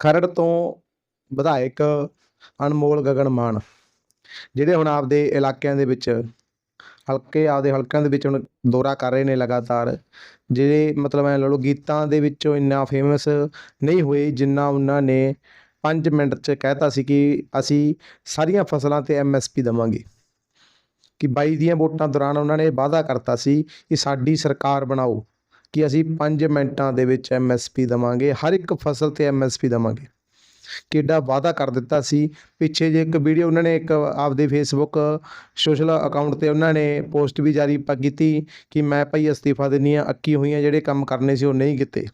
ਖਰੜ ਤੋਂ ਵਿਧਾਇਕ ਅਨਮੋਲ ਗਗਨ ਮਾਨ ਜਿਹੜੇ ਹੁਣ ਆਪਦੇ ਇਲਾਕਿਆਂ ਦੇ ਵਿੱਚ ਹਲਕੇ, ਆਪਦੇ ਹਲਕਿਆਂ ਦੇ ਵਿੱਚ ਹੁਣ ਦੌਰਾ ਕਰ ਰਹੇ ਨੇ ਲਗਾਤਾਰ, ਜਿਹੜੇ ਮਤਲਬ ਐਂ ਲਓ ਗੀਤਾਂ ਦੇ ਵਿੱਚੋਂ ਇੰਨਾ ਫੇਮਸ ਨਹੀਂ ਹੋਏ ਜਿੰਨਾ ਉਹਨਾਂ ਨੇ 5 ਮਿੰਟ 'ਚ ਕਹਿਤਾ ਸੀ ਕਿ ਅਸੀਂ ਸਾਰੀਆਂ ਫਸਲਾਂ ਤੇ ਐਮਐਸਪੀ ਦੇਵਾਂਗੇ। ਕਿ ਬਾਈ ਦੀਆਂ ਵੋਟਾਂ ਦੌਰਾਨ ਉਹਨਾਂ ਨੇ ਵਾਅਦਾ ਕਰਤਾ ਸੀ ਕਿ ਸਾਡੀ ਸਰਕਾਰ ਬਣਾਓ। ਕਿ ਅਸੀਂ 5 ਮਿੰਟਾਂ ਦੇ ਵਿੱਚ ਐਮਐਸਪੀ ਦੇਵਾਂਗੇ, ਹਰ ਇੱਕ ਫਸਲ ਤੇ ਐਮਐਸਪੀ ਦੇਵਾਂਗੇ। ਕਿੱਡਾ ਵਾਅਦਾ ਕਰ ਦਿੱਤਾ ਸੀ। ਪਿੱਛੇ ਜੇ ਇੱਕ ਵੀਡੀਓ ਉਹਨਾਂ ਨੇ ਇੱਕ ਆਪਦੇ ਫੇਸਬੁੱਕ ਸੋਸ਼ਲ ਅਕਾਊਂਟ ਤੇ ਉਹਨਾਂ ਨੇ ਪੋਸਟ ਵੀ ਜਾਰੀ ਕੀਤੀ ਕਿ ਮੈਂ ਭਾਈ ਅਸਤੀਫਾ ਦਿੰਦੀ ਹਾਂ, ਅੱਕੀ ਹੋਈਆਂ ਜਿਹੜੇ ਕੰਮ ਕਰਨੇ ਸੀ ਉਹ ਨਹੀਂ ਕੀਤੇ।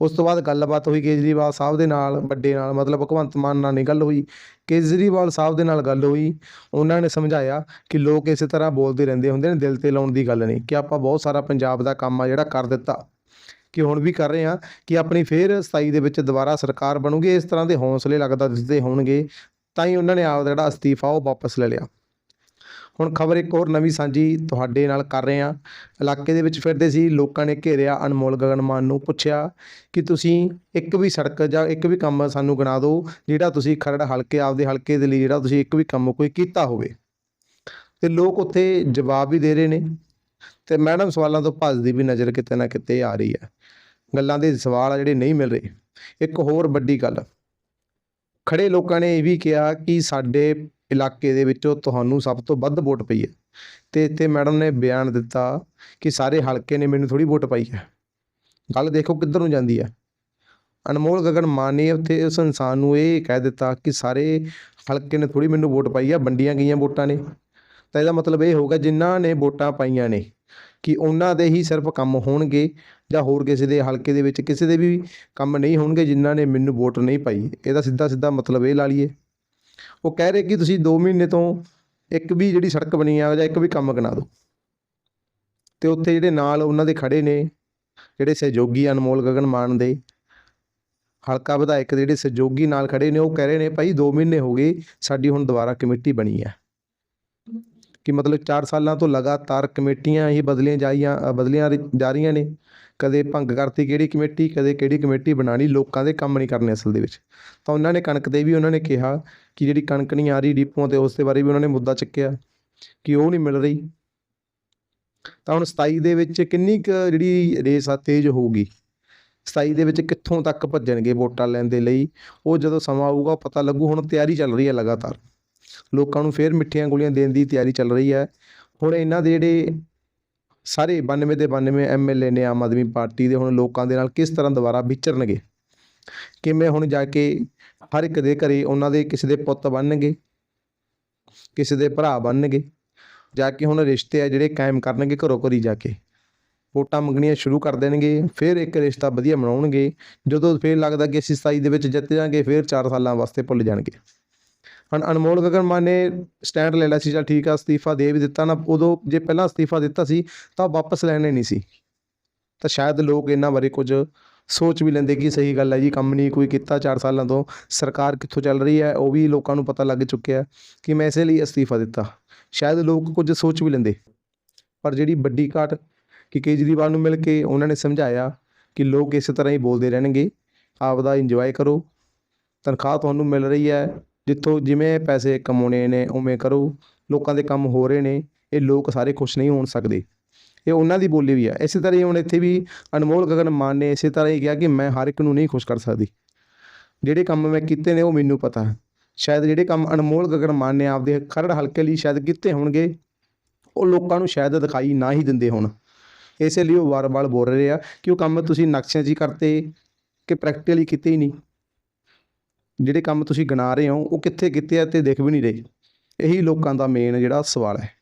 ਉਸ ਤੋਂ ਬਾਅਦ ਗੱਲਬਾਤ ਹੋਈ ਕੇਜਰੀਵਾਲ ਸਾਹਿਬ ਦੇ ਨਾਲ, ਵੱਡੇ ਨਾਲ, ਮਤਲਬ ਭਗਵੰਤ ਮਾਨ ਨਾਲ ਨਹੀਂ ਗੱਲ ਹੋਈ। ਕੇਜਰੀਵਾਲ ਸਾਹਿਬ ਦੇ ਨਾਲ ਗੱਲ ਹੋਈ। ਉਹਨਾਂ ਨੇ ਸਮਝਾਇਆ ਕਿ ਲੋਕ ਇਸੇ ਤਰ੍ਹਾਂ ਬੋਲਦੇ ਰਹਿੰਦੇ ਹੁੰਦੇ ਨੇ, ਦਿਲ ਤੇ ਲਾਉਣ ਦੀ ਗੱਲ ਨਹੀਂ, ਕਿ ਆਪਾਂ ਬਹੁਤ ਸਾਰਾ ਪੰਜਾਬ ਦਾ ਕੰਮ ਆ ਜਿਹੜਾ ਕਰ ਦਿੱਤਾ। ਕਿ ਹੁਣ ਵੀ ਕਰ ਰਹੇ ਆ ਕਿ ਆਪਣੀ ਫੇਰ 27 ਦੇ ਵਿੱਚ ਦੁਬਾਰਾ ਸਰਕਾਰ ਬਣੂਗੀ, ਇਸ ਤਰ੍ਹਾਂ ਦੇ ਹੌਸਲੇ ਲੱਗਦਾ ਦਿਸਦੇ ਹੋਣਗੇ, ਤਾਂ ਹੀ ਉਹਨਾਂ ਨੇ ਆਪਦਾ ਜਿਹੜਾ ਅਸਤੀਫਾ ਉਹ ਵਾਪਸ ਲੈ ਲਿਆ। ਹੁਣ ਖਬਰ ਇੱਕ ਹੋਰ ਨਵੀਂ ਸਾਂਝੀ ਤੁਹਾਡੇ ਨਾਲ ਕਰ ਰਹੇ ਹਾਂ। ਇਲਾਕੇ ਦੇ ਵਿੱਚ ਫਿਰਦੇ ਸੀ, ਲੋਕਾਂ ਨੇ ਘੇਰਿਆ ਅਨਮੋਲ ਗਗਨ ਮਾਨ ਨੂੰ, ਪੁੱਛਿਆ ਕਿ ਤੁਸੀਂ ਇੱਕ ਵੀ ਸੜਕ ਜਾਂ ਇੱਕ ਵੀ ਕੰਮ ਸਾਨੂੰ ਗਿਣਾ ਦਿਓ, ਜਿਹੜਾ ਤੁਸੀਂ ਖਰੜ ਹਲਕੇ, ਆਪਦੇ ਹਲਕੇ ਦੇ ਲਈ ਜਿਹੜਾ ਤੁਸੀਂ ਇੱਕ ਵੀ ਕੰਮ ਕੋਈ ਕੀਤਾ ਹੋਵੇ। ਤੇ ਲੋਕ ਉੱਥੇ ਜਵਾਬ ਵੀ ਦੇ ਰਹੇ ਨੇ ਤੇ ਮੈਡਮ ਸਵਾਲਾਂ ਤੋਂ ਭੱਜਦੀ ਵੀ ਨਜ਼ਰ ਕਿਤੇ ਨਾ ਕਿਤੇ ਆ ਰਹੀ ਹੈ। ਗੱਲਾਂ ਦੇ ਸਵਾਲ ਆ ਜਿਹੜੇ ਨਹੀਂ ਮਿਲ ਰਹੇ। ਇੱਕ ਹੋਰ ਵੱਡੀ ਗੱਲ ਖੜੇ ਲੋਕਾਂ ਨੇ ਇਹ ਵੀ ਕਿਹਾ ਕਿ ਸਾਡੇ ਇਲਾਕੇ ਦੇ ਵਿੱਚੋਂ ਤੁਹਾਨੂੰ ਸਭ ਤੋਂ ਵੱਧ ਵੋਟ ਪਈ ਹੈ। ਤੇ ਇੱਥੇ ਮੈਡਮ ਨੇ ਬਿਆਨ ਦਿੱਤਾ ਕਿ ਸਾਰੇ ਹਲਕੇ ਨੇ ਮੈਨੂੰ ਥੋੜੀ ਵੋਟ ਪਾਈ ਹੈ। ਗੱਲ ਦੇਖੋ ਕਿੱਧਰ ਨੂੰ ਜਾਂਦੀ ਹੈ। ਅਨਮੋਲ ਗਗਨ ਮਾਨ ਨੇ ਉੱਥੇ ਉਸ ਇਨਸਾਨ ਨੂੰ ਇਹ ਕਹਿ ਦਿੱਤਾ ਕਿ ਸਾਰੇ ਹਲਕੇ ਨੇ ਥੋੜੀ ਮੈਨੂੰ ਵੋਟ ਪਾਈ ਆ ਵੰਡੀਆਂ ਗਈਆਂ ਵੋਟਾਂ ਨੇ। ਤਾਂ ਇਹਦਾ ਮਤਲਬ ਇਹ ਹੋਊਗਾ ਜਿਨ੍ਹਾਂ ਨੇ ਵੋਟਾਂ ਪਾਈਆਂ ਨੇ ਕਿ ਉਹਨਾਂ ਦੇ ਹੀ ਸਿਰਫ ਕੰਮ ਹੋਣਗੇ ਜਾਂ ਹੋਰ ਕਿਸੇ ਦੇ ਹਲਕੇ ਦੇ ਵਿੱਚ ਕਿਸੇ ਦੇ ਵੀ ਕੰਮ ਨਹੀਂ ਹੋਣਗੇ ਜਿਨ੍ਹਾਂ ਨੇ ਮੈਨੂੰ ਵੋਟ ਨਹੀਂ ਪਾਈ। ਇਹਦਾ ਸਿੱਧਾ ਸਿੱਧਾ ਮਤਲਬ ਇਹ ਲਾ ਲਈਏ। ਉਹ ਕਹਿ ਰਹੇ ਕਿ ਤੁਸੀਂ 2 ਮਹੀਨੇ ਤੋਂ ਇੱਕ ਵੀ ਜਿਹੜੀ ਸੜਕ ਬਣੀ ਆ, ਜਾਂ ਇੱਕ ਵੀ ਕੰਮ ਗਿਣਾ ਦਿਓ। ਤੇ ਉੱਥੇ ਜਿਹੜੇ ਨਾਲ ਉਹਨਾਂ ਦੇ ਖੜੇ ਨੇ, ਜਿਹੜੇ ਸਹਿਯੋਗੀ ਅਨਮੋਲ ਗਗਨ ਮਾਨ ਦੇ, ਹਲਕਾ ਵਿਧਾਇਕ ਦੇ ਜਿਹੜੇ ਸਹਿਯੋਗੀ ਨਾਲ ਖੜੇ ਨੇ, ਉਹ ਕਹਿ ਰਹੇ ਨੇ, ਭਾਈ 2 ਮਹੀਨੇ ਹੋ ਗਏ, ਸਾਡੀ ਹੁਣ ਦੁਬਾਰਾ ਕਮੇਟੀ ਬਣੀ ਹੈ ਕਿ ਮਤਲਬ 4 ਸਾਲਾਂ ਤੋਂ ਲਗਾਤਾਰ ਕਮੇਟੀਆਂ ਹੀ ਬਦਲੀਆਂ ਜਾਈਆਂ ਬਦਲੀਆਂ ਜਾ ਰਹੀਆਂ ਨੇ। ਕਦੇ ਭੰਗ ਕਰਤੀ ਕਿਹੜੀ ਕਮੇਟੀ, ਕਦੇ ਕਿਹੜੀ ਕਮੇਟੀ ਬਣਾਣੀ ਲੋਕਾਂ ਦੇ ਕੰਮ ਨਹੀਂ ਕਰਨੇ ਅਸਲ ਦੇ ਵਿੱਚ। ਤਾਂ ਉਹਨਾਂ ਨੇ ਕਣਕ ਦੇ ਵੀ ਉਹਨਾਂ ਨੇ ਕਿਹਾ ਕਿ ਜਿਹੜੀ ਕਣਕ ਨਹੀਂ ਆ ਰਹੀ ਡੀਪੂਆਂ ਤੇ ਉਸ ਦੇ ਬਾਰੇ ਵੀ ਉਹਨਾਂ ਨੇ ਮੁੱਦਾ ਚੱਕਿਆ ਕਿ ਉਹ ਨਹੀਂ ਮਿਲ ਰਹੀ। ਤਾਂ ਹੁਣ 27 ਦੇ ਵਿੱਚ ਕਿੰਨੀ ਕੁ ਜਿਹੜੀ ਰੇਸ ਆ, ਤੇਜ਼ ਹੋਊਗੀ? 27 ਦੇ ਵਿੱਚ ਕਿੱਥੋਂ ਤੱਕ ਭੱਜਣਗੇ ਵੋਟਾਂ ਲੈਣ ਦੇ ਲਈ? ਉਹ ਜਦੋਂ ਸਮਾਂ ਆਊਗਾ ਪਤਾ ਲੱਗੂ। ਹੁਣ ਤਿਆਰੀ ਚੱਲ ਰਹੀ ਹੈ ਲਗਾਤਾਰ। ਲੋਕਾਂ ਨੂੰ ਫੇਰ ਮਿੱਠੀਆਂ ਗੋਲੀਆਂ ਦੇਣ ਦੀ ਤਿਆਰੀ ਚੱਲ ਰਹੀ ਹੈ। ਹੁਣ ਇਹਨਾਂ ਦੇ ਜਿਹੜੇ ਸਾਰੇ 92 ਦੇ 92 ਐਮਐਲਏ ਨੇ ਆਮ ਆਦਮੀ ਪਾਰਟੀ ਦੇ, ਹੁਣ ਲੋਕਾਂ ਦੇ ਨਾਲ ਕਿਸ ਤਰ੍ਹਾਂ ਦੁਬਾਰਾ ਵਿਚਰਨਗੇ? ਕਿਵੇਂ ਹੁਣ ਜਾ ਕੇ ਹਰ ਇੱਕ ਦੇ ਘਰੇ ਉਹਨਾਂ ਦੇ ਕਿਸੇ ਦੇ ਪੁੱਤ ਬਣਨਗੇ? ਕਿਸੇ ਦੇ ਭਰਾ ਬਣਨਗੇ? ਜਾ ਕੇ ਹੁਣ ਰਿਸ਼ਤੇ ਆ ਜਿਹੜੇ ਕਾਇਮ ਕਰਨਗੇ ਘਰੋਂ ਘਰੀ ਜਾ ਕੇ। ਵੋਟਾਂ ਮੰਗਣੀਆਂ ਸ਼ੁਰੂ ਕਰ ਦੇਣਗੇ, ਫਿਰ ਇੱਕ ਰਿਸ਼ਤਾ ਵਧੀਆ ਬਣਾਉਣਗੇ। ਜਦੋਂ ਫਿਰ ਲੱਗਦਾ ਕਿ ਅਸੀਂ 27 ਦੇ ਵਿੱਚ ਜਿੱਤ ਜਾਾਂਗੇ ਫਿਰ 4 ਸਾਲਾਂ ਵਾਸਤੇ ਭੁੱਲ ਜਾਣਗੇ। ਹੁਣ ਅਨਮੋਲ ਗਗਨ ਮਾਨ ਨੇ ਸਟੈਂਡ ਲੈ ਲਿਆ ਸੀ, ਚਲ ਠੀਕ ਆ, ਅਸਤੀਫਾ ਦੇ ਵੀ ਦਿੱਤਾ ਨਾ, ਉਦੋਂ ਜੇ ਪਹਿਲਾਂ ਅਸਤੀਫਾ ਦਿੱਤਾ ਸੀ, ਤਾਂ ਵਾਪਸ ਲੈਣੇ ਨਹੀਂ ਸੀ। ਤਾਂ ਸ਼ਾਇਦ ਲੋਕ ਇਹਨਾਂ ਬਾਰੇ ਕੁਝ ਸੋਚ ਵੀ ਲੈਂਦੇ ਕਿ ਸਹੀ ਗੱਲ ਹੈ ਜੀ, ਕੰਮ ਨਹੀਂ ਕੋਈ ਕੀਤਾ 4 ਸਾਲਾਂ ਤੋਂ, ਸਰਕਾਰ ਕਿੱਥੋਂ ਚੱਲ ਰਹੀ ਹੈ, ਉਹ ਵੀ ਲੋਕਾਂ ਨੂੰ ਪਤਾ ਲੱਗ ਚੁੱਕਿਆ ਕਿ ਮੈਂ ਇਸੇ ਲਈ ਅਸਤੀਫਾ ਦਿੱਤਾ। ਸ਼ਾਇਦ ਲੋਕ ਕੁਝ ਸੋਚ ਵੀ ਲੈਂਦੇ। ਪਰ ਜਿਹੜੀ ਵੱਡੀ ਘਾਟ ਕਿ ਕੇਜਰੀਵਾਲ ਨੂੰ ਮਿਲ ਕੇ ਉਹਨਾਂ ਨੇ ਸਮਝਾਇਆ ਕਿ ਲੋਕ ਇਸੇ ਤਰ੍ਹਾਂ ਹੀ ਬੋਲਦੇ ਰਹਿਣਗੇ ਆਪਦਾ ਇੰਜੋਏ ਕਰੋ, ਤਨਖਾਹ ਤੁਹਾਨੂੰ ਮਿਲ ਰਹੀ ਹੈ ਜਿੱਥੋਂ ਜਿਵੇਂ ਪੈਸੇ ਕਮਾਉਣੇ ਨੇ, ਉਵੇਂ ਕਰੋ। ਲੋਕਾਂ ਦੇ ਕੰਮ ਹੋ ਰਹੇ ਨੇ, ਇਹ ਲੋਕ ਸਾਰੇ ਖੁਸ਼ ਨਹੀਂ ਹੋਣ ਸਕਦੇ। ਇਹ ਉਹਨਾਂ ਦੀ ਬੋਲੀ ਵੀ ਆ। ਇਸੇ ਤਰ੍ਹਾਂ ਹੀ ਹੁਣ ਇੱਥੇ ਵੀ ਅਨਮੋਲ ਗਗਨ ਮਾਨ ਨੇ ਇਸੇ ਤਰ੍ਹਾਂ ਹੀ ਕਿਹਾ ਕਿ ਮੈਂ ਹਰ ਇੱਕ ਨੂੰ ਨਹੀਂ ਖੁਸ਼ ਕਰ ਸਕਦੀ। ਜਿਹੜੇ ਕੰਮ ਮੈਂ ਕੀਤੇ ਨੇ ਉਹ ਮੈਨੂੰ ਪਤਾ। ਹੈ ਸ਼ਾਇਦ ਜਿਹੜੇ ਕੰਮ ਅਨਮੋਲ ਗਗਨ ਮਾਨ ਨੇ ਆਪਦੇ ਖਰੜ ਹਲਕੇ ਲਈ ਸ਼ਾਇਦ ਕੀਤੇ ਹੋਣਗੇ, ਉਹ ਲੋਕਾਂ ਨੂੰ ਸ਼ਾਇਦ ਦਿਖਾਈ ਨਾ ਹੀ ਦਿੰਦੇ ਹੋਣ। ਇਸੇ ਲਈ ਉਹ ਵਾਰ-ਵਾਰ ਬੋਲ ਰਹੇ ਆ ਕਿ ਉਹ ਕੰਮ ਤੁਸੀਂ ਨਕਸ਼ਿਆਂ 'ਚ ਹੀ ਕਰਤੇ, ਕਿ ਪ੍ਰੈਕਟੀਕਲੀ ਕੀਤੇ ਹੀ ਨਹੀਂ। ਜਿਹੜੇ ਕੰਮ ਤੁਸੀਂ ਗਿਣਾ ਰਹੇ ਹੋ, ਉਹ ਕਿੱਥੇ ਕੀਤੇ ਆ ਅਤੇ ਦਿਖ ਵੀ ਨਹੀਂ ਰਹੇ। ਇਹੀ ਲੋਕਾਂ ਦਾ ਮੇਨ ਜਿਹੜਾ ਸਵਾਲ ਹੈ।